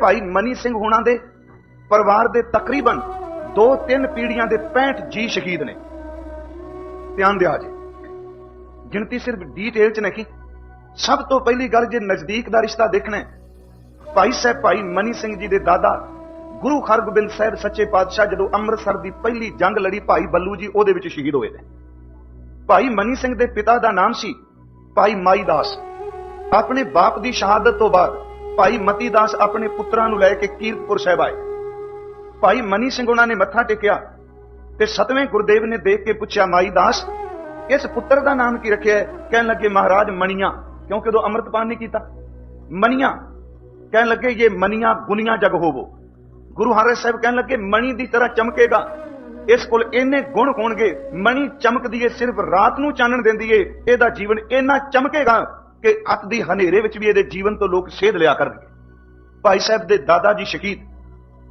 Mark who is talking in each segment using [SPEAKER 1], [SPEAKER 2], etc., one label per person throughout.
[SPEAKER 1] ਭਾਈ ਮਨੀ ਸਿੰਘ ਹੋਣਾ ਦੇ ਪਰਿਵਾਰ ਦੇ ਤਕਰੀਬਨ 2-3 ਪੀੜ੍ਹੀਆਂ ਦੇ 65 ਜੀ ਸ਼ਹੀਦ ਨੇ। ਧਿਆਨ ਦਿਆ ਜੀ। ਗਿਣਤੀ ਸਿਰਫ ਡੀਟੇਲ ਚ ਨਹੀਂ। ਸਭ ਤੋਂ ਪਹਿਲੀ ਗੱਲ ਜੇ ਨਜ਼ਦੀਕ ਦਾ ਰਿਸ਼ਤਾ ਦੇਖਣਾ ਭਾਈ ਸਾਹਿਬ, ਭਾਈ ਮਨੀ ਸਿੰਘ ਜੀ ਦੇ ਦਾਦਾ ਗੁਰੂ ਹਰਗੋਬਿੰਦ ਸਾਹਿਬ ਸੱਚੇ ਪਾਤਸ਼ਾਹ ਜਦੋਂ ਅੰਮ੍ਰਿਤਸਰ ਦੀ ਪਹਿਲੀ ਜੰਗ ਲੜੀ, ਭਾਈ ਬੱਲੂ ਜੀ ਉਹਦੇ ਵਿੱਚ ਸ਼ਹੀਦ ਹੋਏ ਨੇ। ਭਾਈ ਮਨੀ ਸਿੰਘ ਦੇ ਪਿਤਾ ਦਾ ਨਾਮ ਸੀ ਭਾਈ ਮਾਈ ਦਾਸ। ਆਪਣੇ ਬਾਪ ਦੀ ਸ਼ਹਾਦਤ ਤੋਂ ਬਾਅਦ ਭਾਈ ਮਤੀ ਦਾਸ ਆਪਣੇ ਪੁੱਤਰਾਂ ਨੂੰ ਲੈ ਕੇ ਕੀਰਤਪੁਰ ਸਾਹਿਬ ਆਏ। ਭਾਈ ਮਨੀ ਸਿੰਘ ਉਹਨਾਂ ਨੇ ਮੱਥਾ ਟੇਕਿਆ ਤੇ ਸਤਵੇਂ ਗੁਰਦੇਵ ਨੇ ਦੇਖ ਕੇ ਪੁੱਛਿਆ, ਮਾਈ ਦਾਸ, ਇਸ ਪੁੱਤਰ ਦਾ ਨਾਮ ਕੀ ਰੱਖਿਆ ਕਹਿਣ ਲੱਗੇ, ਮਹਾਰਾਜ ਮਣੀਆਂ ਕਿਉਂਕਿ ਉਦੋਂ ਅੰਮ੍ਰਿਤਪਾਨ ਨਹੀਂ ਕੀਤਾ। ਮਣੀਆਂ ਕਹਿਣ ਲੱਗੇ ਇਹ ਮਣੀਆਂ ਗੁਨੀਆਂ ਜਗ ਹੋਵੋ। ਗੁਰੂ ਹਰਿ ਸਾਹਿਬ ਕਹਿਣ ਲੱਗੇ, ਮਣੀ ਦੀ ਤਰ੍ਹਾਂ ਚਮਕੇਗਾ। ਇਸ ਕੋਲ ਇੰਨੇ ਗੁਣ ਹੋਣਗੇ, ਮਣੀ ਚਮਕਦੀ ਏ, ਸਿਰਫ ਰਾਤ ਨੂੰ ਚਾਨਣ ਦਿੰਦੀ ਏ, ਇਹਦਾ ਜੀਵਨ ਇੰਨਾ ਚਮਕੇਗਾ ਕਿ ਅੱਤ ਦੀ ਹਨੇਰੇ ਵਿੱਚ ਵੀ ਇਹਦੇ ਜੀਵਨ ਤੋਂ ਲੋਕ ਸੇਧ ਲਿਆ ਕਰਨਗੇ। ਭਾਈ ਸਾਹਿਬ ਦੇ ਦਾਦਾ ਜੀ ਸ਼ਹੀਦ,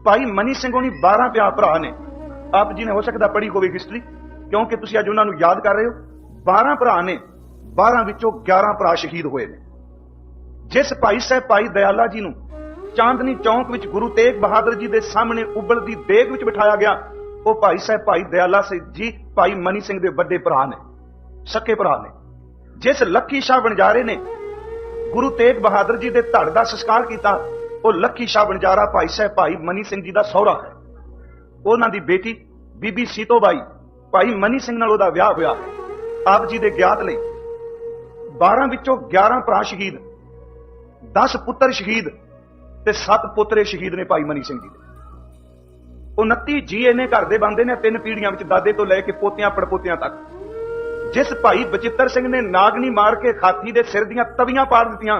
[SPEAKER 1] ਭਾਈ ਮਨੀ ਸਿੰਘ ਹੋਣੀ 12 ਪਿਆ ਭਰਾ ਨੇ। ਆਪ ਜੀ ਨੇ ਹੋ ਸਕਦਾ ਪੜ੍ਹੀ ਹੋਵੇ ਹਿਸਟਰੀ ਕਿਉਂਕਿ ਤੁਸੀਂ ਅੱਜ ਉਹਨਾਂ ਨੂੰ ਯਾਦ ਕਰ ਰਹੇ ਹੋ। 12 ਭਰਾ ਨੇ 12 ਵਿੱਚੋਂ 11 ਭਰਾ ਸ਼ਹੀਦ ਹੋਏ ਨੇ। ਜਿਸ ਭਾਈ ਸਾਹਿਬ, ਭਾਈ ਦਇਆਲਾ ਜੀ ਨੂੰ ਚਾਂਦਨੀ ਚੌਂਕ ਵਿੱਚ ਗੁਰੂ ਤੇਗ ਬਹਾਦਰ ਜੀ ਦੇ ਸਾਹਮਣੇ ਉਬਲਦੀ ਦੇਗ ਵਿੱਚ ਬਿਠਾਇਆ ਗਿਆ, ਉਹ ਭਾਈ ਸਾਹਿਬ, ਭਾਈ ਦਇਆਲਾ ਸਿੰਘ ਜੀ, ਭਾਈ ਮਨੀ ਸਿੰਘ ਦੇ ਵੱਡੇ ਭਰਾ ਨੇ, ਸਕੇ ਭਰਾ ਨੇ। ਜਿਸ ਲੱਖੀ ਸ਼ਾਹ ਬਣਜਾਰੇ ਨੇ, ਗੁਰੂ ਤੇਗ ਬਹਾਦਰ ਜੀ ਦੇ ਧੜ ਦਾ ਸੰਸਕਾਰ ਕੀਤਾ, ਉਹ ਲੱਖੀ ਸ਼ਾਹ ਬਣਜਾਰਾ ਭਾਈ ਸਾਹਿਬ ਭਾਈ ਮਨੀ ਸਿੰਘ ਜੀ ਦਾ ਸਹੁਰਾ ਹੈ। ਉਹਨਾਂ ਦੀ ਬੇਟੀ ਬੀਬੀ ਸੀਤੋ ਬਾਈ, ਭਾਈ ਮਨੀ ਸਿੰਘ ਨਾਲ ਉਹਦਾ ਵਿਆਹ ਹੋਇਆ। ਆਪ ਜੀ ਦੇ ਗਿਆਤ ਲਈ 12 ਵਿੱਚੋਂ 11 ਭਰਾ ਸ਼ਹੀਦ 10 ਪੁੱਤਰ ਸ਼ਹੀਦ ਤੇ 7 ਪੁੱਤਰੇ ਸ਼ਹੀਦ ਨੇ ਭਾਈ ਮਨੀ ਸਿੰਘ ਜੀ ਦੇ। 29 ਜੀ ਇਹਨੇ ਘਰ ਦੇ ਬੰਦੇ ਨੇ ਤਿੰਨ ਪੀੜ੍ਹੀਆਂ ਵਿੱਚ ਦਾਦੇ ਤੋਂ ਲੈ ਕੇ ਪੋਤਿਆਂ, ਪੜਪੋਤਿਆਂ ਤੱਕ। ਜਿਸ ਭਾਈ ਬਚਿੱਤਰ ਸਿੰਘ ਨੇ ਨਾਗਨੀ ਮਾਰ ਕੇ ਖਾਤੀ ਦੇ ਸਿਰ ਦੀਆਂ ਤਵੀਆਂ ਪਾੜ ਦਿੱਤੀਆਂ,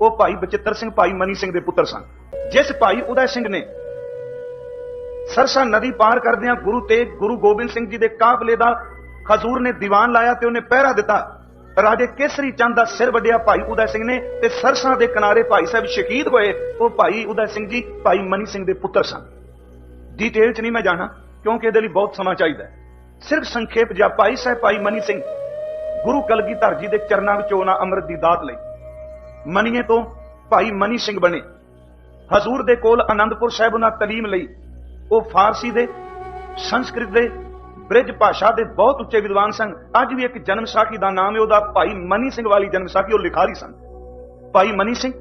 [SPEAKER 1] ਉਹ ਭਾਈ ਬਚਿੱਤਰ ਸਿੰਘ, ਭਾਈ ਮਨੀ ਸਿੰਘ ਦੇ ਪੁੱਤਰ ਸਨ। ਜਿਸ ਭਾਈ ਉਦੈ ਸਿੰਘ ਨੇ ਸਰਸਾ ਨਦੀ ਪਾਰ ਕਰਦਿਆਂ ਗੁਰੂ ਤੇਗ, ਗੁਰੂ ਗੋਬਿੰਦ ਸਿੰਘ ਜੀ ਦੇ ਕਾਫਲੇ ਦਾ ਖਜ਼ੂਰ ਨੇ ਦੀਵਾਨ ਲਾਇਆ ਤੇ ਉਹਨੇ ਪਹਿਰਾ ਦਿੱਤਾ। ਰਾਜੇ ਕੇਸਰੀ ਚੰਦ ਦਾ ਸਿਰ ਵੱਡਿਆ ਭਾਈ ਉਦੈ ਸਿੰਘ ਨੇ ਤੇ ਸਰਸਾ ਦੇ ਕਿਨਾਰੇ ਭਾਈ ਸਾਹਿਬ ਸ਼ਹੀਦ ਹੋਏ, ਉਹ ਭਾਈ ਉਦੈ ਸਿੰਘ ਜੀ, ਭਾਈ ਮਨੀ ਸਿੰਘ ਦੇ ਪੁੱਤਰ ਸਨ। ਡਿਟੇਲ ਚ ਨਹੀਂ ਮੈਂ ਜਾਣਾ, ਕਿਉਂਕਿ ਇਹਦੇ ਲਈ ਬਹੁਤ ਸਮਾਂ ਚਾਹੀਦਾ ਹੈ। ਸਿਰਫ ਸੰਖੇਪ ਜਾਂ ਭਾਈ ਸਾਹਿਬ ਭਾਈ ਮਨੀ ਸਿੰਘ, ਗੁਰੂ ਕਲਗੀਧਰ ਜੀ ਦੇ ਚਰਨਾਂ ਵਿੱਚ ਉਹਨਾਂ ਅੰਮ੍ਰਿਤ ਦੀ ਦਾਤ ਲਈ। ਮਨੀਏ ਤੋਂ ਭਾਈ ਮਨੀ ਸਿੰਘ ਬਣੇ। ਹਜ਼ੂਰ ਦੇ ਕੋਲ ਆਨੰਦਪੁਰ ਸਾਹਿਬ ਉਹਨਾਂ ਤਾਲੀਮ ਲਈ, ਉਹ ਫਾਰਸੀ ਦੇ, ਸੰਸਕ੍ਰਿਤ ਦੇ, ਬ੍ਰਿਜ ਭਾਸ਼ਾ ਦੇ ਬਹੁਤ ਉੱਚੇ ਵਿਦਵਾਨ ਸਨ। ਅੱਜ ਵੀ ਇੱਕ ਜਨਮ ਸਾਖੀ ਦਾ ਨਾਮ ਹੈ, ਉਹਦਾ ਭਾਈ ਮਨੀ ਸਿੰਘ ਵਾਲੀ ਜਨਮ ਸਾਖੀ, ਉਹ ਲਿਖਾਰੀ ਸਨ। ਭਾਈ ਮਨੀ ਸਿੰਘ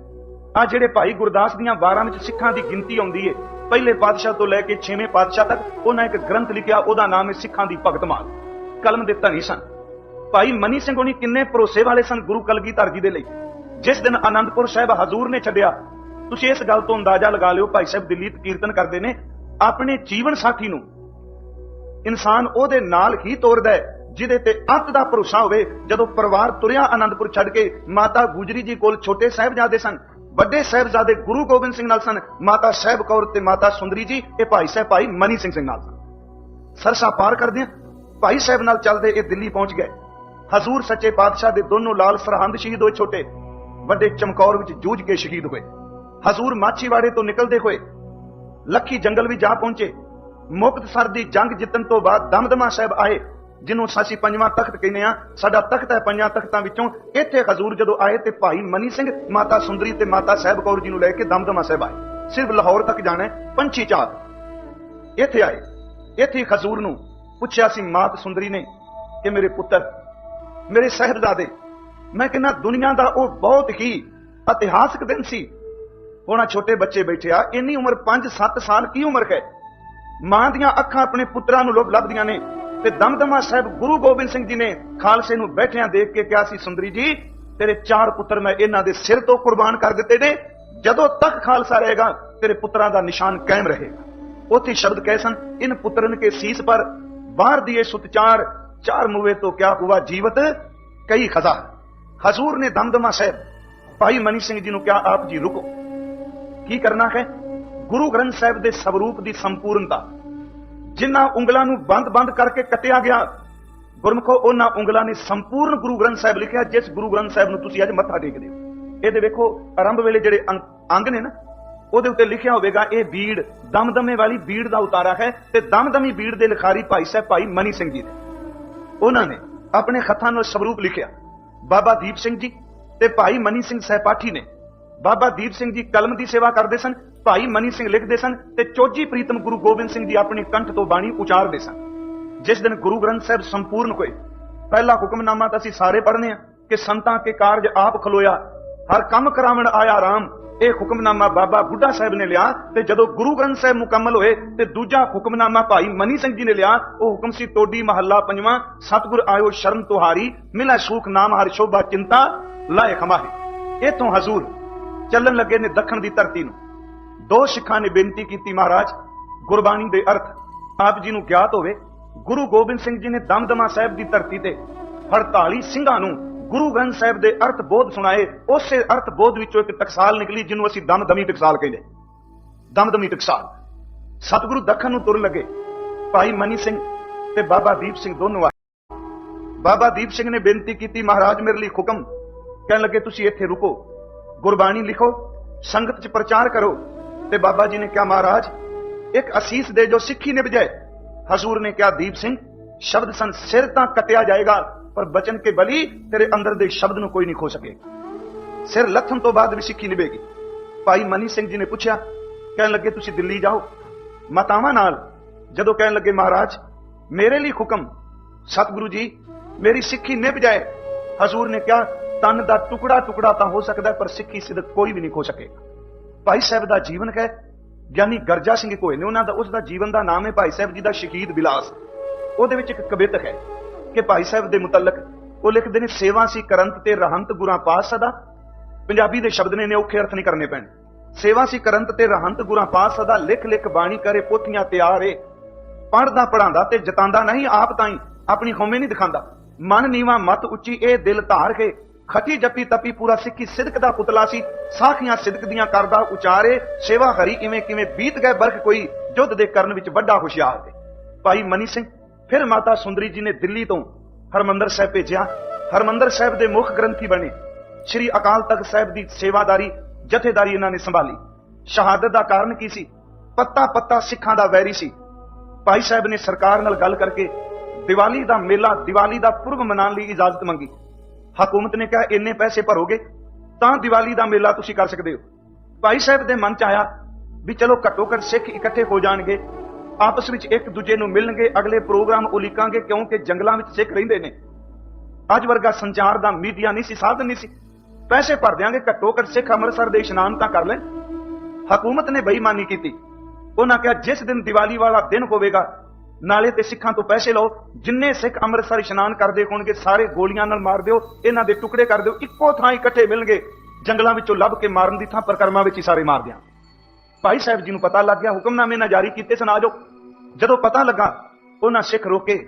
[SPEAKER 1] ਆ ਜਿਹੜੇ ਭਾਈ ਗੁਰਦਾਸ ਦੀਆਂ ਵਾਰਾਂ ਵਿੱਚ ਸਿੱਖਾਂ ਦੀ ਗਿਣਤੀ ਆਉਂਦੀ ਏ, ਪਹਿਲੇ ਪਾਤਸ਼ਾਹ ਤੋਂ ਲੈ ਕੇ 6ਵੇਂ ਪਾਤਸ਼ਾਹ ਤੱਕ, ਉਹਨਾਂ ਇੱਕ ਗ੍ਰੰਥ ਲਿਖਿਆ, ਉਹਦਾ ਨਾਮ ਹੈ ਸਿੱਖਾਂ ਦੀ ਭਗਤਮਾਲ ਕਲਮ ਦੇ ਧਨੀ ਸਨ। ਭਾਈ ਮਨੀ ਸਿੰਘ ਹੋਣੀ ਕਿੰਨੇ ਭਰੋਸੇ ਵਾਲੇ ਸਨ ਗੁਰੂ ਕਲਗੀਧਰ ਜੀ ਦੇ ਲਈ। ਜਿਸ ਦਿਨ ਆਨੰਦਪੁਰ ਸਾਹਿਬ ਹਜ਼ੂਰ ਨੇ ਛੱਡਿਆ, ਤੁਸੀਂ ਇਸ ਗੱਲ ਤੋਂ ਅੰਦਾਜ਼ਾ ਲਗਾ ਲਿਓ, ਭਾਈ ਸਾਹਿਬ ਦਿੱਲੀ ਕੀਰਤਨ ਕਰਦੇ ਨੇ, ਆਪਣੇ ਜੀਵਨ ਸਾਥੀ ਨੂੰ ਇਨਸਾਨ ਉਹਦੇ ਨਾਲ ਹੀ ਤੋਰਦਾ ਹੈ ਜਿਹਦੇ ਤੇ ਅੰਤ ਦਾ ਭਰੋਸਾ ਹੋਵੇ, ਜਦੋਂ ਪਰਿਵਾਰ ਤੁਰਿਆ ਆਨੰਦਪੁਰ ਛੱਡ ਕੇ ਮਾਤਾ ਗੁਜਰੀ ਜੀ ਕੋਲ ਛੋਟੇ ਸਾਹਿਬਜ਼ਾਦੇ ਸਨ ਵੱਡੇ ਸਾਹਿਬਜ਼ਾਦੇ ਗੁਰੂ ਗੋਬਿੰਦ ਸਿੰਘ ਨਾਲ ਸਨ, ਮਾਤਾ ਸਾਹਿਬ ਕੌਰ ਤੇ ਮਾਤਾ ਸੁੰਦਰੀ ਜੀ ਇਹ ਭਾਈ ਸਾਹਿਬ ਭਾਈ ਮਨੀ ਸਿੰਘ ਸਿੰਘ ਨਾਲ ਸਨ। ਸਰਸਾ ਪਾਰ ਕਰਦਿਆਂ ਭਾਈ ਸਾਹਿਬ ਨਾਲ ਚੱਲਦੇ ਇਹ ਦਿੱਲੀ ਪਹੁੰਚ ਗਏ। ਹਜ਼ੂਰ ਸੱਚੇ ਪਾਤਸ਼ਾਹ ਦੇ ਦੋਨੋਂ ਲਾਲ ਸਰਹੰਦ ਸ਼ਹੀਦ ਹੋਏ ਛੋਟੇ, ਵੱਡੇ ਚਮਕੌਰ ਵਿੱਚ ਜੂਝ ਕੇ ਸ਼ਹੀਦ ਹੋਏ। ਹਜ਼ੂਰ ਮਾਛੀਵਾੜੇ ਤੋਂ ਨਿਕਲਦੇ ਹੋਏ ਲੱਖੀ ਜੰਗਲ ਵੀ ਜਾ ਪਹੁੰਚੇ। ਮੁਕਤਸਰ ਦੀ ਜੰਗ ਜਿੱਤਣ ਤੋਂ ਬਾਅਦ ਦਮਦਮਾ ਸਾਹਿਬ ਆਏ। ਜਿਹਨੂੰ ਅਸੀਂ ਪੰਜਵਾਂ ਤਖਤ ਕਹਿੰਦੇ ਆ ਸਾਡਾ ਤਖਤ ਹੈ ਪੰਜਾਂ ਤਖਤਾਂ ਵਿੱਚੋਂ, ਇੱਥੇ ਹਜ਼ੂਰ ਜਦੋਂ ਆਏ ਤੇ ਭਾਈ ਮਨੀ ਸਿੰਘ, ਮਾਤਾ ਸੁੰਦਰੀ ਤੇ ਮਾਤਾ ਸਾਹਿਬ ਕੌਰ ਜੀ ਨੂੰ ਲੈ ਕੇ ਦਮਦਮਾ ਸਾਹਿਬ ਆਏ। ਸਿਰਫ ਲਾਹੌਰ ਤੱਕ ਜਾਣਾ ਪੰਛੀ ਚਾਰ ਇੱਥੇ ਆਏ। ਇੱਥੇ ਹਜ਼ੂਰ ਨੂੰ ਪੁੱਛਿਆ ਸੀ ਮਾਤ ਸੁੰਦਰੀ ਨੇ ਕਿ ਮੇਰੇ ਪੁੱਤਰ, ਮੇਰੇ ਸਹਿਬਜ਼ਾਦੇ, ਮੈਂ ਕਹਿੰਦਾ ਦੁਨੀਆ ਦਾ ਉਹ ਬਹੁਤ ਹੀ ਇਤਿਹਾਸਕ ਦਿਨ ਸੀ। ਉਹਨਾਂ ਛੋਟੇ ਬੱਚੇ ਬੈਠੇ ਆ, ਇੰਨੀ ਉਮਰ 5-7 ਸਾਲ ਕੀ ਉਮਰ ਹੈ? ਮਾਂ ਦੀਆਂ ਅੱਖਾਂ ਆਪਣੇ ਪੁੱਤਰਾਂ ਨੂੰ ਲੋਭ ਲੱਭਦੀਆਂ ਨੇ। ਤੇ ਦਮਦਮਾ ਸਾਹਿਬ ਗੁਰੂ ਗੋਬਿੰਦ ਸਿੰਘ ਜੀ ਨੇ ਖਾਲਸੇ ਨੂੰ ਬੈਠਿਆਂ ਦੇਖ ਕੇ ਕਿਹਾ ਸੀ, ਸੁੰਦਰੀ ਜੀ, ਤੇਰੇ ਚਾਰ ਪੁੱਤਰ ਮੈਂ ਇਹਨਾਂ ਦੇ ਸਿਰ ਤੋਂ ਕੁਰਬਾਨ ਕਰ ਦਿੱਤੇ ਨੇ। ਜਦੋਂ ਤੱਕ ਖਾਲਸਾ ਰਹੇਗਾ, ਤੇਰੇ ਪੁੱਤਰਾਂ ਦਾ ਨਿਸ਼ਾਨ ਕਾਇਮ ਰਹੇਗਾ। ਉੱਥੇ ਸ਼ਬਦ ਕਹੇ ਸਨ, ਇਨ ਪੁੱਤਰਨ ਕੇ ਸੀਸ ਪਰ, ਬਾਹਰ ਦੀਏ ਸੁਤਚਾਰ ਚਾਰ ਮੁਵੇ ਤੋਂ ਕਿਆ ਹੁਆ ਜੀਵਤ, ਕਈ ਖਜ਼ਾ ਹਜ਼ੂਰ ਨੇ ਦਮਦਮਾ ਸਾਹਿਬ, ਭਾਈ ਮਨੀ ਸਿੰਘ ਜੀ ਨੂੰ ਕਿਹਾ, ਆਪ ਜੀ ਰੁਕੋ। ਕੀ ਕਰਨਾ ਹੈ? ਗੁਰੂ ਗ੍ਰੰਥ ਸਾਹਿਬ ਦੇ ਸਵਰੂਪ ਦੀ ਸੰਪੂਰਨਤਾ। ਜਿਨ੍ਹਾਂ ਉਂਗਲਾਂ ਨੂੰ ਬੰਦ-ਬੰਦ ਕਰਕੇ ਕੱਟਿਆ ਗਿਆ, ਗੁਰਮਖੋ, ਉਹਨਾਂ ਉਂਗਲਾਂ ਨੇ ਸੰਪੂਰਨ ਗੁਰੂ ਗ੍ਰੰਥ ਸਾਹਿਬ ਲਿਖਿਆ, ਜਿਸ ਗੁਰੂ ਗ੍ਰੰਥ ਸਾਹਿਬ ਨੂੰ ਤੁਸੀਂ ਅੱਜ ਮੱਥਾ ਟੇਕਦੇ ਹੋ। ਇਹਦੇ ਵੇਖੋ, ਆਰੰਭ ਵੇਲੇ ਜਿਹੜੇ ਅੰਗ- ਅੰਗ ਨੇ ਨਾ, ਉਹਦੇ ਉੱਤੇ ਲਿਖਿਆ ਹੋਵੇਗਾ, ਇਹ ਬੀੜ, ਦਮਦਮੇ ਵਾਲੀ ਬੀੜ ਦਾ ਉਤਾਰਾ ਹੈ, ਤੇ ਦਮਦਮੀ ਬੀੜ ਦੇ ਲਿਖਾਰੀ ਭਾਈ ਸਾਹਿਬ, ਭਾਈ ਮਨੀ ਸਿੰਘ ਜੀ ਨੇ। ਉਹਨਾਂ ਨੇ ਆਪਣੇ ਹੱਥਾਂ ਨਾਲ ਸਵਰੂਪ ਲਿਖਿਆ, ਬਾਬਾ ਦੀਪ ਸਿੰਘ ਜੀ ਤੇ ਭਾਈ ਮਨੀ ਸਿੰਘ ਸਹਿਪਾਠੀ ਨੇ। ਬਾਬਾ ਦੀਪ ਸਿੰਘ ਜੀ ਕਲਮ ਦੀ ਸੇਵਾ ਕਰਦੇ ਸਨ, ਭਾਈ ਮਨੀ ਸਿੰਘ ਲਿਖਦੇ ਸਨ ਤੇ ਚੋਜੀ ਪ੍ਰੀਤਮ ਗੁਰੂ ਗੋਬਿੰਦ ਸਿੰਘ ਜੀ ਆਪਣੀ ਕੰਠ ਤੋਂ ਬਾਣੀ ਉਚਾਰਦੇ ਸਨ। ਜਿਸ ਦਿਨ ਗੁਰੂ ਗ੍ਰੰਥ ਸਾਹਿਬ ਸੰਪੂਰਨ ਹੋਏ, ਪਹਿਲਾ ਹੁਕਮਨਾਮਾ ਤਾਂ ਅਸੀਂ ਸਾਰੇ ਪੜ੍ਹਨੇ ਆ ਕਿ ਸੰਤਾਂ ਕੇ ਕਾਰਜ ਆਪ ਖਲੋਇਆ, ਹਰ ਕੰਮ ਕਰਾਵਣ ਆਇਆ ਰਾਮ, ਇਹ ਹੁਕਮਨਾਮਾ ਬਾਬਾ ਬੁੱਢਾ ਸਾਹਿਬ ਨੇ ਲਿਆ ਤੇ ਜਦੋਂ ਗੁਰੂ ਗ੍ਰੰਥ ਸਾਹਿਬ ਮੁਕੰਮਲ ਹੋਏ ਤੇ ਦੂਜਾ ਹੁਕਮਨਾਮਾ ਭਾਈ ਮਨੀ ਸਿੰਘ ਜੀ ਨੇ ਲਿਆ, ਉਹ ਹੁਕਮ ਸੀ ਟੋਡੀ ਮਹੱਲਾ ਪੰਜਵਾਂ, ਸਤਿਗੁਰ ਆਇਓ ਸ਼ਰਮ ਤੁਹਾਰੀ, ਮਿਲਾ ਸੂਖ ਨਾਮ ਹਰ ਸ਼ੋਭਾ ਚਿੰਤਾ ਲਾਏ ਖਮਾਹੇ। ਇਥੋਂ ਹਜ਼ੂਰ ਚੱਲਣ ਲੱਗੇ ਨੇ ਦੱਖਣ ਦੀ ਧਰਤੀ ਨੂੰ। ਦੋ ਸਿੱਖਾਂ ਨੇ ਬੇਨਤੀ ਕੀਤੀ ਮਹਾਰਾਜ, ਗੁਰਬਾਣੀ ਦੇ ਅਰਥ ਆਪ ਜੀ ਨੂੰ ਗਿਆਤ ਹੋਵੇ। ਗੁਰੂ ਗੋਬਿੰਦ ਸਿੰਘ ਜੀ ਨੇ ਦਮਦਮਾ ਸਾਹਿਬ ਦੀ ਧਰਤੀ ਤੇ 48 ਸਿੰਘਾਂ ਨੂੰ ਗੁਰੂ ਗ੍ਰੰਥ ਸਾਹਿਬ ਦੇ ਅਰਥ ਬੋਧ ਸੁਣਾਏ। ਉਸੇ ਅਰਥ ਬੋਧ ਵਿੱਚੋਂ ਇੱਕ ਟਕਸਾਲ ਨਿਕਲੀ, ਜਿਹਨੂੰ ਅਸੀਂ ਦਮਦਮੀ ਟਕਸਾਲ ਕਹਿੰਦੇ। ਦਮਦਮੀ ਟਕਸਾਲ। ਸਤਿਗੁਰੂ ਦੱਖਣ ਨੂੰ ਤੁਰਨ ਲੱਗੇ। ਭਾਈ ਮਨੀ ਸਿੰਘ ਤੇ ਬਾਬਾ ਦੀਪ ਸਿੰਘ ਦੋਨੋਂ ਆਏ ਬਾਬਾ ਦੀਪ ਸਿੰਘ ਨੇ ਬੇਨਤੀ ਕੀਤੀ, ਮਹਾਰਾਜ, ਮੇਰੇ ਲਈ ਹੁਕਮ। ਕਹਿਣ ਲੱਗੇ, ਤੁਸੀਂ ਇੱਥੇ ਰੁਕੋ। ਗੁਰਬਾਣੀ ਲਿਖੋ, ਸੰਗਤ 'ਚ ਪ੍ਰਚਾਰ ਕਰੋ। ਤੇ ਬਾਬਾ ਜੀ ਨੇ ਕਿਹਾ, ਮਹਾਰਾਜ, ਇੱਕ ਅਸੀਸ ਦੇ ਜੋ ਸਿੱਖੀ ਨਿਭਜੇ ਹਜ਼ੂਰ ਨੇ ਕਿਹਾ, ਦੀਪ ਸਿੰਘ, ਸ਼ਬਦ ਸੰ ਸਿਰ ਤਾਂ ਕੱਟਿਆ ਜਾਏਗਾ, ਪਰ ਬਚਨ ਕੇ ਬਲੀ ਤੇਰੇ ਅੰਦਰ ਦੇ ਸ਼ਬਦ ਨੂੰ ਕੋਈ ਨਹੀਂ ਖੋ ਸਕੇਗਾ ਸਿਰ ਲੱਥਣ ਤੋਂ ਬਾਅਦ ਵੀ ਸਿੱਖੀ ਨਿਭੇਗੀ। ਭਾਈ ਮਨੀ ਸਿੰਘ ਜੀ ਨੇ ਪੁੱਛਿਆ, ਕਹਿਣ ਲੱਗੇ, ਤੁਸੀਂ ਦਿੱਲੀ ਜਾਓ। ਮਾਤਾਵਾਂ ਨਾਲ, ਜਦੋਂ ਕਹਿਣ ਲੱਗੇ, ਮਹਾਰਾਜ, ਮੇਰੇ ਲਈ ਹੁਕਮ, ਸਤਿਗੁਰੂ ਜੀ, ਮੇਰੀ ਸਿੱਖੀ ਨਿਭ ਜਾਏ। ਹਜ਼ੂਰ ਨੇ ਕਿਹਾ ਤਨ ਦਾ ਟੁਕੜਾ ਟੁਕੜਾ ਤਾਂ ਹੋ ਸਕਦਾ ਪਰ ਸਿੱਖੀ ਸਿਦਕ ਕੋਈ ਵੀ ਨਹੀਂ ਖੋ ਸਕੇਗਾ ਭਾਈ ਸਾਹਿਬ ਦਾ ਜੀਵਨ ਹੈ ਗਿਆਨੀ ਗਰਜਾ ਸਿੰਘ ਕੋਏ ਨੇ ਉਹਨਾਂ ਦਾ, ਉਸ ਦਾ ਜੀਵਨ ਦਾ ਨਾਮ ਹੈ ਭਾਈ ਸਾਹਿਬ ਜੀ ਦਾ ਸ਼ਹੀਦ ਬਿਲਾਸ। ਉਹਦੇ ਵਿੱਚ ਇੱਕ ਕਵਿਤਾ ਹੈ ਕਿ ਭਾਈ ਸਾਹਿਬ ਦੇ ਮੁਤਲਕ, ਉਹ ਲਿਖਦੇ ਨੇ, ਸੇਵਾ ਸੀ ਕਰੰਤ ਤੇ ਰਹੰਤ ਗੁਰਾਂ ਪਾਸ ਸਦਾ। ਪੰਜਾਬੀ ਦੇ ਸ਼ਬਦ ਨੇ ਨੇ ਔਖੇ ਅਰਥ ਨਹੀਂ ਕਰਨੇ ਪੈਣ। ਸੇਵਾ ਸੀ ਕਰੰਤ ਤੇ ਰਹੰਤ ਗੁਰਾਂ ਪਾਸ ਸਦਾ, ਲਿਖ ਲਿਖ ਬਾਣੀ ਕਰੇ, ਪੋਥੀਆਂ ਤਿਆਰ ਏ। ਪੜਦਾ ਪੜਾਉਂਦਾ ਤੇ ਜਤਾਂਦਾ ਨਹੀਂ, ਆਪ ਤਾਂ ਹੀ ਆਪਣੀ ਹਉਮੈ ਨਹੀਂ ਦਿਖਾਉਂਦਾ ਮਨ ਨੀਵਾ ਮਤ ਉੱਚੀ, ਇਹ ਦਿਲ ਧਾਰ ਕੇ ਖੱਟੀ ਜੱਪੀ ਤਪੀ ਪੂਰਾ ਸਿੱਖੀ ਸਿਦਕ ਦਾ ਪੁਤਲਾ ਸੀ, ਸਾਖੀਆਂ ਸਿਦਕ ਦੀਆਂ ਕਰਦਾ ਉਚਾਰੇ, ਸੇਵਾ ਹਰੀ ਕਿਵੇਂ ਕਿਵੇਂ ਬੀਤ ਗਏ ਬਰਖ ਕੋਈ ਜੁੱਧ ਦੇ ਕਰਨ ਵਿੱਚ ਵੱਡਾ ਹੁਸ਼ਿਆਰ ਤੇ ਭਾਈ ਮਨੀ ਸਿੰਘ, ਫਿਰ ਮਾਤਾ ਸੁੰਦਰੀ ਜੀ ਨੇ ਦਿੱਲੀ ਤੋਂ ਹਰਮੰਦਰ ਸਾਹਿਬ ਭੇਜਿਆ। ਹਰਮੰਦਰ ਸਾਹਿਬ ਦੇ ਮੁੱਖ ਗ੍ਰੰਥੀ ਬਣੇ। ਸ੍ਰੀ ਅਕਾਲ ਤਖਤ ਸਾਹਿਬ ਦੀ ਸੇਵਾਦਾਰੀ, ਜਥੇਦਾਰੀ ਇਹਨਾਂ ਨੇ ਸੰਭਾਲੀ। ਸ਼ਹਾਦਤ ਦਾ ਕਾਰਨ ਕੀ ਸੀ? ਪੱਤਾ ਪੱਤਾ ਸਿੱਖਾਂ ਦਾ ਵੈਰੀ ਸੀ। ਭਾਈ ਸਾਹਿਬ ਨੇ ਸਰਕਾਰ ਨਾਲ ਗੱਲ ਕਰਕੇ ਦੀਵਾਲੀ ਦਾ ਮੇਲਾ, ਦੀਵਾਲੀ ਦਾ ਪੁਰਬ ਮਨਾਉਣ ਲਈ ਇਜਾਜ਼ਤ ਮੰਗੀ। ਹਕੂਮਤ ਨੇ ਕਿਹਾ, ਇੰਨੇ ਪੈਸੇ ਭਰੋਗੇ? ਤਾਂ ਦੀਵਾਲੀ ਦਾ ਮੇਲਾ ਤੁਸੀਂ ਕਰ ਸਕਦੇ ਹੋ। ਭਾਈ ਸਾਹਿਬ ਦੇ ਮਨ ਚ ਆਇਆ ਵੀ ਚਲੋ ਘੱਟੋ ਘੱਟ ਸਿੱਖ ਇਕੱਠੇ ਹੋ ਜਾਣਗੇ, ਆਪਸ ਵਿੱਚ ਇੱਕ ਦੂਜੇ ਨੂੰ ਮਿਲਣਗੇ, ਅਗਲੇ ਪ੍ਰੋਗਰਾਮ ਉਲੀਕਾਂਗੇ, ਕਿਉਂਕਿ ਜੰਗਲਾਂ ਵਿੱਚ ਸਿੱਖ ਰਹਿੰਦੇ ਨੇ। ਅੱਜ ਵਰਗਾ ਸੰਚਾਰ ਦਾ ਮੀਡੀਆ ਨਹੀਂ ਸੀ, ਸਾਧਨ ਨਹੀਂ ਸੀ। ਪੈਸੇ ਭਰ ਦਿਆਂਗੇ, ਘੱਟੋ ਘੱਟ ਸਿੱਖ ਅੰਮ੍ਰਿਤਸਰ ਦੇ ਇਸ਼ਨਾਨ ਤਾਂ ਕਰ ਲੈਣ। ਹਕੂਮਤ ਨੇ ਬੇਈਮਾਨੀ ਕੀਤੀ। ਉਹਨਾਂ ਕਿਹਾ, ਜਿਸ ਦਿਨ ਦੀਵਾਲੀ ਵਾਲਾ ਦਿਨ ਹੋਵੇਗਾ ਨਾਲੇ ਤੇ ਸਿੱਖਾਂ ਤੋਂ ਪੈਸੇ ਲਓ, ਜਿੰਨੇ ਸਿੱਖ ਅੰਮ੍ਰਿਤਸਰ ਇਸ਼ਨਾਨ ਕਰਦੇ ਹੋਣਗੇ, ਸਾਰੇ ਗੋਲੀਆਂ ਨਾਲ ਮਾਰ ਦਿਓ, ਇਹਨਾਂ ਦੇ ਟੁਕੜੇ ਕਰ ਦਿਓ, ਇੱਕੋ ਥਾਂ ਇਕੱਠੇ ਮਿਲਣਗੇ। ਜੰਗਲਾਂ ਵਿੱਚੋਂ ਲੱਭ ਕੇ ਮਾਰਨ ਦੀ ਥਾਂ ਪ੍ਰਕਰਮਾਂ ਵਿੱਚ ਹੀ ਸਾਰੇ ਮਾਰ ਦਿਆਂ। ਭਾਈ ਸਾਹਿਬ ਜੀ ਨੂੰ ਪਤਾ ਲੱਗ ਗਿਆ, ਹੁਕਮਨਾਮੇ ਨਾ ਜਾਰੀ ਕੀਤੇ ਸਨ ਆਜੋ ਜਦੋਂ ਪਤਾ ਲੱਗਾ, ਉਹਨਾਂ ਸਿੱਖ ਰੋਕੇ,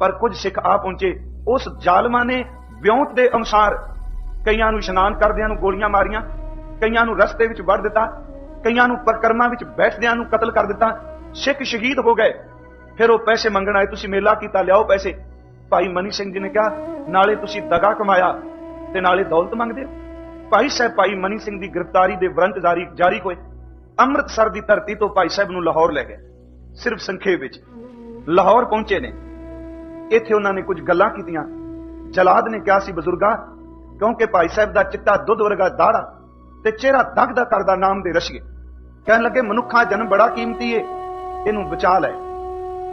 [SPEAKER 1] ਪਰ ਕੁਝ ਸਿੱਖ ਆ ਪਹੁੰਚੇ। ਉਸ ਜ਼ਾਲਮਾਂ ਨੇ ਵਿਉਂਤ ਦੇ ਅਨੁਸਾਰ ਕਈਆਂ ਨੂੰ ਇਸ਼ਨਾਨ ਕਰਦਿਆਂ ਨੂੰ ਗੋਲੀਆਂ ਮਾਰੀਆਂ, ਕਈਆਂ ਨੂੰ ਰਸਤੇ ਵਿੱਚ ਵੜ ਦਿੱਤਾ, ਕਈਆਂ ਨੂੰ ਪ੍ਰਕਰਮਾਂ ਵਿੱਚ ਬੈਠਦਿਆਂ ਨੂੰ ਕਤਲ ਕਰ ਦਿੱਤਾ। ਸਿੱਖ ਸ਼ਹੀਦ ਹੋ ਗਏ। ਫਿਰ ਉਹ ਪੈਸੇ ਮੰਗਣ ਆਏ, ਤੁਸੀਂ ਮੇਲਾ ਕੀਤਾ, ਲਿਆਓ ਪੈਸੇ। ਭਾਈ ਮਨੀ ਸਿੰਘ ਜੀ ਨੇ ਕਿਹਾ, ਨਾਲੇ ਤੁਸੀਂ ਦਗਾ ਕਮਾਇਆ ਤੇ ਨਾਲੇ ਦੌਲਤ ਮੰਗਦੇ ਹੋ? ਭਾਈ ਸਾਹਿਬ, ਭਾਈ ਮਨੀ ਸਿੰਘ ਦੀ ਗ੍ਰਿਫਤਾਰੀ ਦੇ ਵਾਰੰਟ ਜਾਰੀ ਜਾਰੀ ਹੋਏ ਅੰਮ੍ਰਿਤਸਰ ਦੀ ਧਰਤੀ ਤੋਂ ਭਾਈ ਸਾਹਿਬ ਨੂੰ ਲਾਹੌਰ ਲੈ ਗਏ। ਸਿਰਫ ਸੰਖੇਪ ਵਿੱਚ ਲਾਹੌਰ ਪਹੁੰਚੇ ਨੇ। ਇੱਥੇ ਉਹਨਾਂ ਨੇ ਕੁਝ ਗੱਲਾਂ ਕੀਤੀਆਂ। ਜਲਾਦ ਨੇ ਕਿਹਾ ਸੀ, ਬਜ਼ੁਰਗਾ, ਕਿਉਂਕਿ ਭਾਈ ਸਾਹਿਬ ਦਾ ਚਿੱਟਾ ਦੁੱਧ ਵਰਗਾ ਦਾੜਾ ਤੇ ਚਿਹਰਾ ਦਗਦਾ ਕਰਦਾ ਨਾਮ ਦੇ ਰਸ਼ੀਏ। ਕਹਿਣ ਲੱਗੇ, ਮਨੁੱਖਾ ਜਨਮ ਬੜਾ ਕੀਮਤੀ ਏ। ਇਹਨੂੰ ਬਚਾ ਲੈ।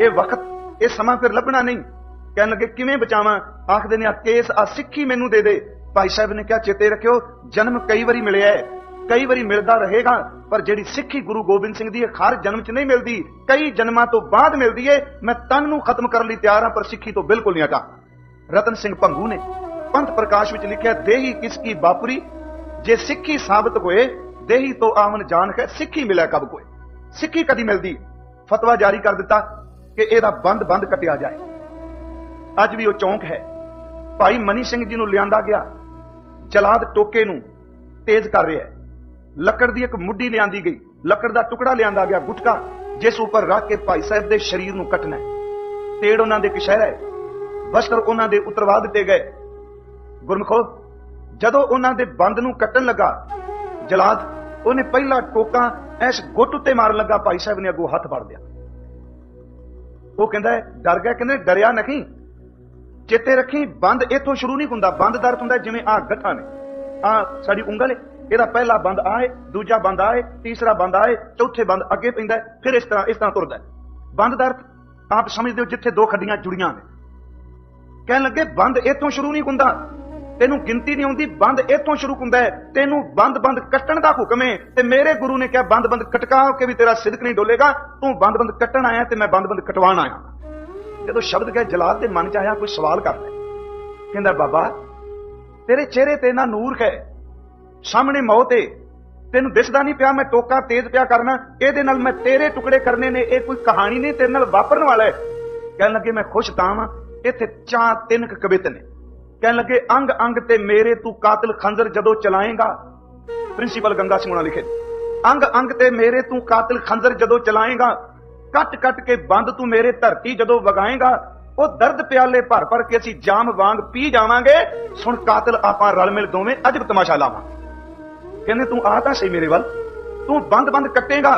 [SPEAKER 1] ਇਹ ਵਕਤ, ਇਹ ਸਮਾਂ ਫਿਰ ਲੱਭਣਾ ਨਹੀਂ। ਕਹਿਣ ਲੱਗੇ, ਕਿਵੇਂ ਬਚਾਵਾਂ? ਆਖਦੇ ਨੇ ਆ ਕੇਸ ਆ ਸਿੱਖੀ ਮੈਨੂੰ ਦੇ ਦੇ। ਭਾਈ ਸਾਹਿਬ ਨੇ ਕਿਹਾ, ਚੇਤੇ ਰੱਖਿਓ, ਜਨਮ ਕਈ ਵਾਰੀ ਮਿਲਿਆ ਹੈ। ਕਈ ਵਾਰੀ ਮਿਲਦਾ ਰਹੇਗਾ, ਪਰ ਜਿਹੜੀ ਸਿੱਖੀ ਗੁਰੂ ਗੋਬਿੰਦ ਸਿੰਘ ਦੀ ਹਰ ਜਨਮ 'ਚ ਨਹੀਂ ਮਿਲਦੀ। ਕਈ ਜਨਮਾਂ ਤੋਂ ਬਾਅਦ ਮਿਲਦੀ ਏ। ਮੈਂ ਤਨ ਨੂੰ ਖਤਮ ਕਰਨ ਲਈ ਤਿਆਰ ਹਾਂ, ਪਰ ਸਿੱਖੀ ਤੋਂ ਬਿਲਕੁਲ ਨਹੀਂ ਹਟਾ। ਰਤਨ ਸਿੰਘ ਭੰਗੂ ਨੇ ਪੰਥ ਪ੍ਰਕਾਸ਼ ਵਿੱਚ ਲਿਖਿਆ, ਦੇਹੀ ਕਿਸ ਕੀ ਬਾਪਰੀ? ਜੇ ਸਿੱਖੀ ਸਾਬਤ ਹੋਏ, ਦੇਹੀ ਤੋਂ ਆਮਨ ਜਾਣ ਹੈ, ਸਿੱਖੀ ਮਿਲਿਆ ਕਬ ਕੋਏ ਸਿੱਖੀ ਕਦੀ ਮਿਲਦੀ। ਫਤਵਾ ਜਾਰੀ ਕਰ ਦਿੱਤਾ ਕਿ ਇਹਦਾ ਬੰਦ ਬੰਦ ਕੱਟਿਆ ਜਾਏ। ਅੱਜ ਵੀ ਉਹ ਚੌਂਕ ਹੈ। ਭਾਈ ਮਨੀ ਸਿੰਘ ਜੀ ਨੂੰ ਲਿਆਂਦਾ ਗਿਆ। ਜਲਾਦ ਟੋਕੇ ਨੂੰ ਤੇਜ਼ ਕਰ ਰਿਹਾ ਹੈ। ਲੱਕੜ ਦੀ ਇੱਕ ਮੁੱਢੀ ਲਿਆਂਦੀ ਗਈ। ਲੱਕੜ ਦਾ ਟੁਕੜਾ ਲਿਆਂਦਾ ਗਿਆ ਗੁਟਕਾ, ਜਿਸ ਉੱਪਰ ਰੱਖ ਕੇ ਭਾਈ ਸਾਹਿਬ ਦੇ ਸਰੀਰ ਨੂੰ ਕੱਟਣਾ ਤੇੜ ਉਹਨਾਂ ਦੇ ਕਿਸ਼ਹਿਰਾ ਹੈ। ਵਸਤਰ ਉਹਨਾਂ ਦੇ ਉਤਰਵਾ ਦਿੱਤੇ ਗਏ। ਗੁਰਮਖੋ, ਜਦੋਂ ਉਹਨਾਂ ਦੇ ਬੰਦ ਨੂੰ ਕੱਟਣ ਲੱਗਾ, ਜਲਾਦ, ਉਹਨੇ ਪਹਿਲਾ ਟੋਕਾ ਐਸ ਗੁੱਟ ਉੱਤੇ ਮਾਰਨ ਲੱਗਾ। ਭਾਈ ਸਾਹਿਬ ਨੇ ਅੱਗੋਂ ਹੱਥ ਫੜ ਲਿਆ। ਉਹ ਕਹਿੰਦਾ ਡਰ ਗਿਆ, ਕਹਿੰਦੇ ਡਰਿਆ ਨਹੀਂ। ਚੇਤੇ ਰੱਖੀ, ਬੰਦ ਇੱਥੋਂ ਸ਼ੁਰੂ ਨਹੀਂ ਹੁੰਦਾ। ਬੰਦ ਦਰਦ ਹੁੰਦਾ ਜਿਵੇਂ ਆ ਗੱਠਾਂ ਨੇ। ਆ ਸਾਡੀ ਉਂਗਲ ਹੈ ਇਹਦਾ ਪਹਿਲਾ ਬੰਦ ਆਏ ਦੂਜਾ ਬੰਦ ਆਏ ਤੀਸਰਾ ਬੰਦ ਆਏ ਚੌਥੇ ਬੰਦ ਅੱਗੇ ਪੈਂਦਾ ਫਿਰ ਇਸ ਤਰ੍ਹਾਂ ਇਸ ਤਰ੍ਹਾਂ ਤੁਰਦਾ ਬੰਦ ਦਰਦ ਆਪ ਸਮਝਦੇ ਹੋ ਜਿੱਥੇ ਦੋ ਖੱਡੀਆਂ ਜੁੜੀਆਂ ਨੇ। ਕਹਿਣ ਲੱਗੇ, ਬੰਦ ਇੱਥੋਂ ਸ਼ੁਰੂ ਨਹੀਂ ਹੁੰਦਾ। ਤੈਨੂੰ ਗਿਣਤੀ ਨਹੀਂ ਆਉਂਦੀ, ਬੰਦ ਇੱਥੋਂ ਸ਼ੁਰੂ ਹੁੰਦਾ ਹੈ। ਤੈਨੂੰ ਬੰਦ ਬੰਦ ਕੱਟਣ ਦਾ ਹੁਕਮ ਹੈ ਤੇ ਮੇਰੇ ਗੁਰੂ ਨੇ ਕਿਹਾ, ਬੰਦ ਬੰਦ ਕਟਕਾ ਕੇ ਵੀ ਤੇਰਾ ਸਿਦਕ ਨਹੀਂ ਡੋਲੇਗਾ। ਤੂੰ ਬੰਦ ਬੰਦ ਕੱਟਣ ਆਇਆ ਤੇ ਮੈਂ ਬੰਦ ਬੰਦ ਕਟਵਾਣ ਆਇਆ। ਜਦੋਂ ਸ਼ਬਦ ਗਏ, ਜਲਾਲ ਦੇ ਮਨ ਚ ਆਇਆ ਕੋਈ ਸਵਾਲ ਕਰਦਾ ਕਹਿੰਦਾ, ਬਾਬਾ, ਤੇਰੇ ਚਿਹਰੇ ਤੇ ਨਾ ਨੂਰ ਹੈ। ਸਾਹਮਣੇ ਮੌਤ ਹੈ। ਤੈਨੂੰ ਦਿਸਦਾ ਨਹੀਂ ਪਿਆ, ਮੈਂ ਟੋਕਾ ਤੇਜ਼ ਪਿਆ ਕਰਨਾ। ਇਹਦੇ ਨਾਲ ਮੈਂ ਤੇਰੇ ਟੁਕੜੇ ਕਰਨੇ ਨੇ। ਇਹ ਕੋਈ ਕਹਾਣੀ ਨਹੀਂ, ਤੇਰੇ ਨਾਲ ਵਾਪਰਨ ਵਾਲਾ ਹੈ। ਕਹਿਣ ਲੱਗੇ, ਮੈਂ ਖੁਸ਼ ਤਾਂ ਵਾਂ। ਇੱਥੇ ਚਾਰ ਤਿੰਨ ਕੁ ਕਵਿਤ ਨੇ। ਕਹਿਣ ਲੱਗੇ, ਅੰਗ ਅੰਗ ਤੇ ਮੇਰੇ ਤੂੰ ਕਾਤਲ ਖੰਜਰ ਜਦੋਂ ਚਲਾਏਗਾ? ਪ੍ਰਿੰਸੀਪਲ ਗੰਗਾ ਸਿੰਘ ਉਹਨਾਂ ਲਿਖੇ, ਅੰਗ ਅੰਗ ਤੇ ਮੇਰੇ ਤੂੰ ਕਾਤਲ ਖੰਜਰ ਜਦੋਂ ਚਲਾਏਗਾ? ਕੱਟ ਕੱਟ ਕੇ ਬੰਦ ਤੂੰ ਮੇਰੇ ਧਰਤੀ ਜਦੋਂ ਵਗਾਏਗਾ? ਉਹ ਦਰਦ ਪਿਆਲੇ ਭਰ ਭਰ ਕੇ ਅਸੀਂ ਜਾਮ ਵਾਂਗ ਪੀ ਜਾਵਾਂਗੇ? ਸੁਣ ਕਾਤਲ, ਆਪਾਂ ਰਲ ਮਿਲ ਦੋਵੇਂ ਅਜਬ ਤਮਾਸ਼ਾ ਲਾਵਾਂ। ਕਹਿੰਦੇ, ਤੂੰ ਆ ਤਾਂ ਸਹੀ ਮੇਰੇ ਵੱਲ। ਤੂੰ ਬੰਦ ਬੰਦ ਕੱਟੇਗਾ।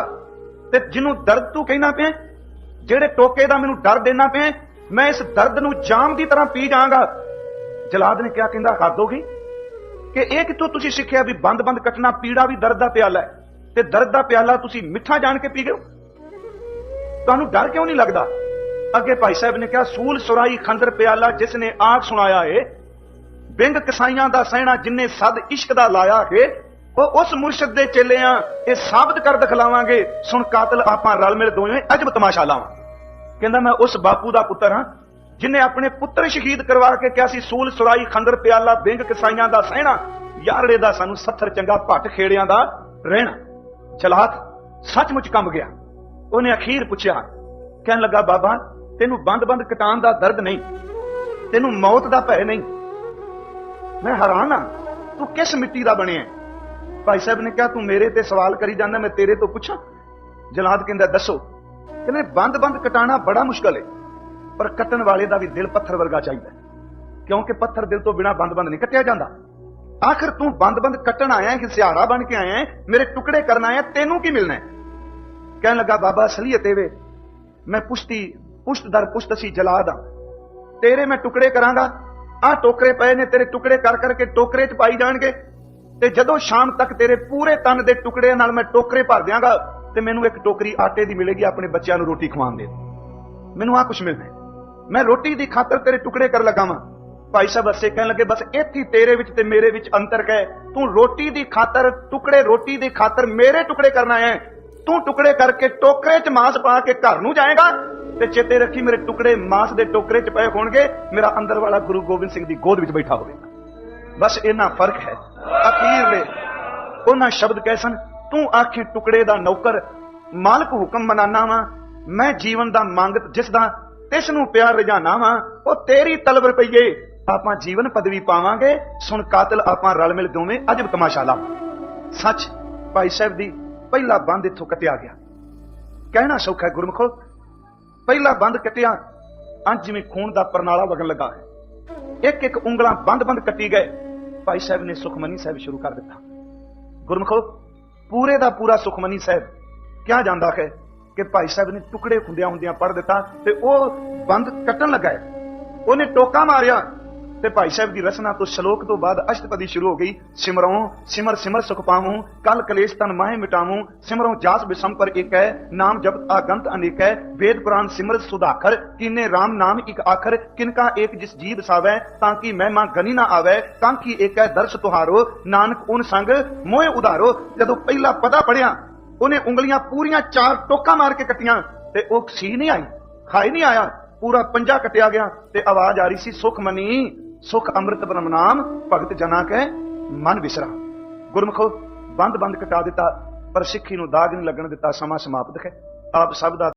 [SPEAKER 1] ਤੇ ਜਿਹਨੂੰ ਦਰਦ ਤੂੰ ਕਹਿਣਾ ਪਿਆ, ਜਿਹੜੇ ਟੋਕੇ ਦਾ ਮੈਨੂੰ ਡਰ ਦੇਣਾ ਪਿਆ, ਮੈਂ ਇਸ ਦਰਦ ਨੂੰ ਜਾਮ ਦੀ ਤਰ੍ਹਾਂ ਪੀ ਜਾਵਾਂਗਾ। ਜਲਾਦ ਨੇ ਕਿਹਾ, ਕਹਿੰਦਾ, ਹੱਦ ਹੋ ਗਈ ਕਿ ਇਹ ਕਿੱਥੋਂ ਤੁਸੀਂ ਸਿੱਖਿਆ ਵੀ ਬੰਦ ਬੰਦ ਕੱਟਣਾ ਪੀੜਾ ਵੀ ਦਰਦ ਦਾ ਪਿਆਲਾ ਹੈ? ਤੇ ਦਰਦ ਦਾ ਪਿਆਲਾ ਤੁਸੀਂ ਮਿੱਠਾ ਜਾਣ ਕੇ ਪੀ ਗਏ ਤੁਹਾਨੂੰ ਡਰ ਕਿਉਂ ਨਹੀਂ ਲੱਗਦਾ? ਅੱਗੇ ਭਾਈ ਸਾਹਿਬ ਨੇ ਕਿਹਾ, ਸੂਲ ਸੁਰਾਈ ਖੰਦਰ ਪਿਆਲਾ ਜਿਸ ਨੇ ਆਖ ਸੁਣਾਇਆ ਏ, ਬਿੰਗ ਕਸਾਈਆਂ ਦਾ ਸਹਿਣਾ ਜਿਨੇ ਸਦ ਇਸ਼ਕ ਦਾ ਲਾਇਆ ਏ, ਉਹ ਉਸ ਮੁਰਸ਼ਿਦ ਦੇ ਚੇਲੇ ਆ ਇਹ ਸਾਬਤ ਕਰ ਦਿਖਲਾਵਾਂਗੇ। ਸੁਣ ਕਾਤਲ ਆਪਾਂ ਰਲ ਮਿਲ ਦੋਵੇਂ ਅਜਬ ਤਮਾਸ਼ਾ ਲਾਵਾਂ। ਕਹਿੰਦਾ, ਮੈਂ ਉਸ ਬਾਪੂ ਦਾ ਪੁੱਤਰ ਹਾਂ ਜਿਨੇ ਆਪਣੇ ਪੁੱਤਰ ਸ਼ਹੀਦ ਕਰਵਾ ਕੇ ਕਿਹਾ ਸੀ, ਸੂਲ, ਸੁਰਾਈ, ਖੰਦਰ, ਪਿਆਲਾ, ਬਿੰਗ ਕਸਾਈਆਂ ਦਾ ਸਹਿਣਾ, ਯਾਰੜੇ ਦਾ ਸਾਨੂੰ ਸੱਥਰ ਚੰਗਾ ਭੱਟ ਖੇੜਿਆਂ ਦਾ ਰਹਿਣਾ। ਚਲਾਕ ਸੱਚਮੁੱਚ ਕੰਬ ਗਿਆ। ਉਹਨੇ ਅਖੀਰ ਪੁੱਛਿਆ, ਕਹਿਣ ਲੱਗਾ, ਬਾਬਾ, ਤੈਨੂੰ ਬੰਦ-ਬੰਦ ਕਟਾਣ ਦਾ ਦਰਦ ਨਹੀਂ, ਤੈਨੂੰ ਮੌਤ ਦਾ ਭੈ ਨਹੀਂ। ਮੈਂ ਹੈਰਾਨ ਆ, ਤੂੰ ਕਿਸ ਮਿੱਟੀ ਦਾ ਬਣਿਆ ਹੈ? ਭਾਈ ਸਾਹਿਬ ਨੇ ਕਿਹਾ, ਤੂੰ ਮੇਰੇ ਤੇ ਸਵਾਲ ਕਰੀ ਜਾਂਦਾ, ਮੈਂ ਤੇਰੇ ਤੋਂ ਪੁੱਛਾਂ? ਜਲਾਦ ਕਹਿੰਦਾ, ਦੱਸੋ, ਕਹਿੰਦੇ ਬੰਦ-ਬੰਦ ਕਟਾਣਾ ਬੜਾ ਮੁਸ਼ਕਲ ਹੈ। ਪਰ ਕੱਟਣ ਵਾਲੇ ਦਾ ਵੀ ਦਿਲ ਪੱਥਰ ਵਰਗਾ ਚਾਹੀਦਾ ਕਿਉਂਕਿ ਪੱਥਰ ਦਿਲ ਤੋਂ ਬਿਨਾ ਬੰਦ-ਬੰਦ ਨਹੀਂ ਕੱਟਿਆ ਜਾਂਦਾ। ਆਖਰ ਤੂੰ ਬੰਦ-ਬੰਦ ਕੱਟਣ ਆਇਆ ਹੈ ਹਿਸਿਆਰਾ ਬਣ ਕੇ ਆਇਆ ਹੈ? ਮੇਰੇ ਟੁਕੜੇ ਕਰਨ ਆਇਆ ਤੈਨੂੰ ਕੀ ਮਿਲਣਾ ਕਹਿਣ ਲੱਗਾ, ਬਾਬਾ ਅਸਲੀਅਤ ਇਹ ਵੇ ਮੈਂ ਪੁਸ਼ਤੀ, ਪੁਸ਼ਤ ਦਰ ਪੁਸ਼ਤ ਅਸੀਂ ਜਲਾ ਦਾਂ। ਤੇਰੇ ਮੈਂ ਟੁਕੜੇ ਕਰਾਂਗਾ। ਆਹ ਟੋਕਰੇ ਪਏ ਨੇ, ਤੇਰੇ ਟੁਕੜੇ ਕਰ ਕਰਕੇ ਟੋਕਰੇ 'ਚ ਪਾਈ ਜਾਣਗੇ। ਤੇ ਜਦੋਂ ਸ਼ਾਮ ਤੱਕ ਤੇਰੇ ਪੂਰੇ ਤਨ ਦੇ ਟੁਕੜਿਆਂ ਨਾਲ ਮੈਂ ਟੋਕਰੇ ਭਰ ਦਿਆਂਗਾ, ਤੇ ਮੈਨੂੰ ਇੱਕ ਟੋਕਰੀ ਆਟੇ ਦੀ ਮਿਲੇਗੀ, ਆਪਣੇ ਬੱਚਿਆਂ ਨੂੰ ਰੋਟੀ ਖਵਾਉਣ ਦੇ। ਮੈਨੂੰ ਆ ਕੁਝ ਮਿਲਣਾ ਮੈਂ ਰੋਟੀ ਦੀ ਖਾਤਰ ਤੇਰੇ ਟੁਕੜੇ ਕਰ ਲਗਾ ਵਾਂ। ਭਾਈ ਸਾਹਿਬ, ਅਸੇ ਕਹਿਣ ਲੱਗੇ, ਬਸ ਇੱਥੇ ਤੇਰੇ ਵਿੱਚ ਤੇ ਮੇਰੇ ਵਿੱਚ ਅੰਤਰ ਹੈ। ਤੂੰ ਰੋਟੀ ਦੀ ਖਾਤਰ, ਟੁਕੜੇ ਰੋਟੀ ਦੀ ਖਾਤਰ ਮੇਰੇ ਟੁਕੜੇ ਕਰਨਾ ਹੈ। ਤੂੰ ਟੁਕੜੇ ਕਰਕੇ ਟੋਕਰੇ 'ਚ ਮਾंस ਪਾ ਕੇ ਘਰ ਨੂੰ ਜਾਏਗਾ ਤੇ ਚੇਤੇ ਰੱਖੀ ਮੇਰੇ ਟੁਕੜੇ ਮਾंस ਦੇ ਟੋਕਰੇ 'ਚ ਪਏ ਹੋਣਗੇ, ਮੇਰਾ ਅੰਦਰ ਵਾਲਾ ਗੁਰੂ ਗੋਬਿੰਦ ਸਿੰਘ ਦੀ ਗੋਦ ਵਿੱਚ ਬੈਠਾ ਹੋਵੇਗਾ ਬਸ ਇੰਨਾ ਫ਼ਰਕ ਹੈ। ਅਖੀਰ ਦੇ ਉਹਨਾਂ ਸ਼ਬਦ ਕੈਸਨ ਤੂੰ ਆਖੇ ਟੁਕੜੇ ਦਾ ਨੌਕਰ, ਮਾਲਕ ਹੁਕਮ ਮਨਾਨਾ ਵਾਂ। ਮੈਂ ਜੀਵਨ ਦਾ ਮੰਗਤ ਜਿਸ ਦਾ ਤਿਸ ਨੂੰ ਪਿਆਰ ਰਜਾਨਾ ਵਾਂ ਉਹ ਤੇਰੀ ਤਲਬ ਰੁਪਈਏ ਆਪਾਂ ਜੀਵਨ ਪਦਵੀ ਪਾਵਾਂਗੇ, ਸੁਣ ਕਾਤਲ ਆਪਾਂ ਰਲ ਮਿਲ ਦੋਵੇਂ ਅਜਬ ਤਮਾਸ਼ਾ ਲਾਵਾਂ। ਸੱਚ, ਭਾਈ ਸਾਹਿਬ ਦੀ ਪਹਿਲਾ ਬੰਦ ਇੱਥੋਂ ਕੱਟਿਆ ਗਿਆ। ਕਹਿਣਾ ਸੌਖਾ ਹੈ ਗੁਰਮਖੋ, ਪਹਿਲਾ ਬੰਦ ਕੱਟਿਆ, ਅੱਜ ਜਿਵੇਂ ਖੂਨ ਦਾ ਪਰਨਾਲਾ ਵਗਣ ਲੱਗਾ ਹੈ। ਇੱਕ ਇੱਕ ਉਂਗਲਾਂ ਬੰਦ-ਬੰਦ ਕੱਟੀ ਗਏ। ਭਾਈ ਸਾਹਿਬ ਨੇ ਸੁਖਮਨੀ ਸਾਹਿਬ ਸ਼ੁਰੂ ਕਰ ਦਿੱਤਾ। ਗੁਰਮਖੋ, ਪੂਰੇ ਦਾ ਪੂਰਾ ਸੁਖਮਨੀ ਸਾਹਿਬ ਕਿਹਾ ਜਾਂਦਾ ਹੈ? ਕਿ ਭਾਈ ਸਾਹਿਬ ਨੇ ਟੁਕੜੇ ਹੁੰਦਿਆਂ ਹੁੰਦਿਆਂ ਪੜ ਦਿੱਤਾ ਤੇ ਉਹ ਬੰਦ ਕੱਟਣ ਲੱਗਾ ਉਹਨੇ ਟੋਕਾ ਮਾਰਿਆ ਤੇ ਭਾਈ ਸਾਹਿਬ ਦੀ ਰਚਨਾ ਤੋਂ ਸ਼ਲੋਕ ਤੋਂ ਬਾਅਦ ਅਸ਼ਟਪਦੀ ਸ਼ੁਰੂ ਹੋ ਗਈ। ਸਿਮਰੋਂ, ਸਿਮਰ ਸਿਮਰ ਸੁਖ ਪਾਵੂੰ, ਕਲ ਕਲੇਸ਼ ਤਨ ਮਾਹਿ ਮਿਟਾਵੂੰ। ਸਿਮਰੋਂ ਜਾਸ ਬਿਸਮ ਪਰ ਇੱਕ ਹੈ, ਨਾਮ ਜਪਤ ਆਗੰਤ ਅਨੇਕ ਹੈ। ਵੇਦ ਪੁਰਾਨ ਸਿਮਰ ਸੁਧਾਖਰ, ਕਿਨੇ RAM ਨਾਮ ਇਕ ਆਖਰ ਕਿਨਕਾ ਏਕ ਜਿਸ ਜੀ ਬਸਾਵੈ ਤਾਂ ਕਿ ਮਹਿਮਾ ਗਨੀ ਨਾ ਆਵੈ, ਤਾਂ ਕਿ ਏਕ ਹੈ ਦਰਸ ਤੁਹਾਰੋ। ਨਾਨਕ ਉਨ ਸੰਗ ਮੋਹਿ ਉਧਾਰੋ। ਜਦੋਂ ਪਹਿਲਾ ਪਤਾ ਪੜਿਆ ਉਹਨੇ ਉਂਗਲੀਆਂ ਪੂਰੀਆਂ ਚਾਰ ਟੋਕਾ ਮਾਰ ਕੇ ਕੱਟੀਆਂ ਤੇ ਉਹ ਸੀ ਨਹੀਂ ਆਈ, ਖਾਈ ਨਹੀਂ ਆਇਆ, ਪੂਰਾ ਪੰਜਾ ਕੱਟਿਆ ਗਿਆ ਤੇ ਆਵਾਜ਼ ਆ ਰਹੀ ਸੀ, ਸੁਖ ਮਨੀ, ਸੁਖ ਅੰਮ੍ਰਿਤ ਬ੍ਰਹਮ ਨਾਮ, ਭਗਤ ਜਨਾ ਕੈ ਮਨ ਵਿਸਰਾ। ਗੁਰਮੁਖੋ ਬੰਦ ਬੰਦ ਕਟਾ ਦਿੱਤਾ, ਪਰ ਸਿੱਖੀ ਨੂੰ ਦਾਗ ਨਹੀਂ ਲੱਗਣ ਦਿੱਤਾ, ਸਮਾਂ ਸਮਾਪਤ ਹੈ। ਆਪ ਸਭ ਦਾ